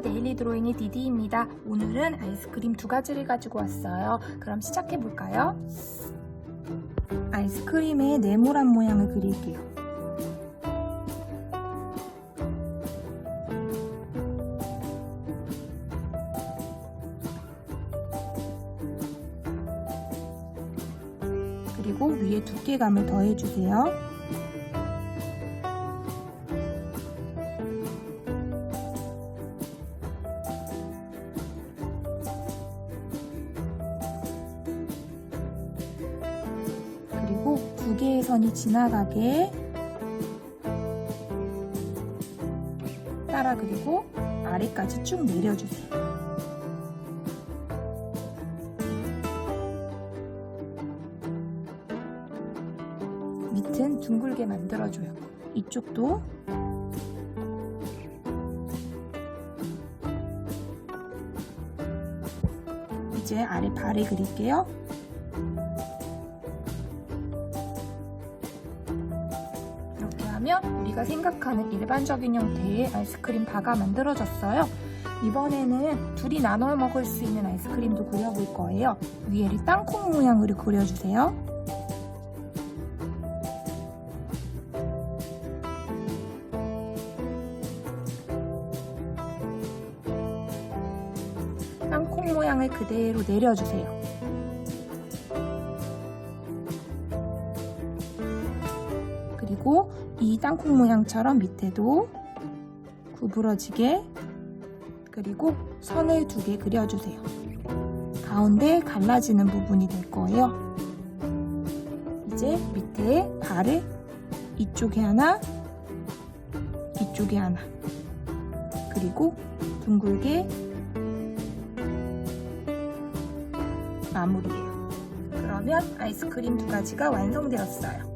데일리 드로잉의 디디입니다. 오늘은 아이스크림 두 가지를 가지고 왔어요. 그럼 시작해 볼까요? 아이스크림의 네모난 모양을 그릴게요. 그리고 위에 두께감을 더해주세요. 두 개의 선이 지나가게 따라 그리고 아래까지 쭉 내려주세요. 밑은 둥글게 만들어줘요. 이쪽도 이제 아래 발을 그릴게요. 하면 우리가 생각하는 일반적인 형태의 아이스크림 바가 만들어졌어요. 이번에는 둘이 나눠 먹을 수 있는 아이스크림도 그려볼 거예요. 위에를 땅콩 모양으로 그려주세요. 땅콩 모양을 그대로 내려주세요. 그리고 이 땅콩 모양처럼 밑에도 구부러지게 그리고 선을 두 개 그려주세요. 가운데 갈라지는 부분이 될 거예요. 이제 밑에 발을 이쪽에 하나, 이쪽에 하나, 그리고 둥글게 마무리해요. 그러면 아이스크림 두 가지가 완성되었어요.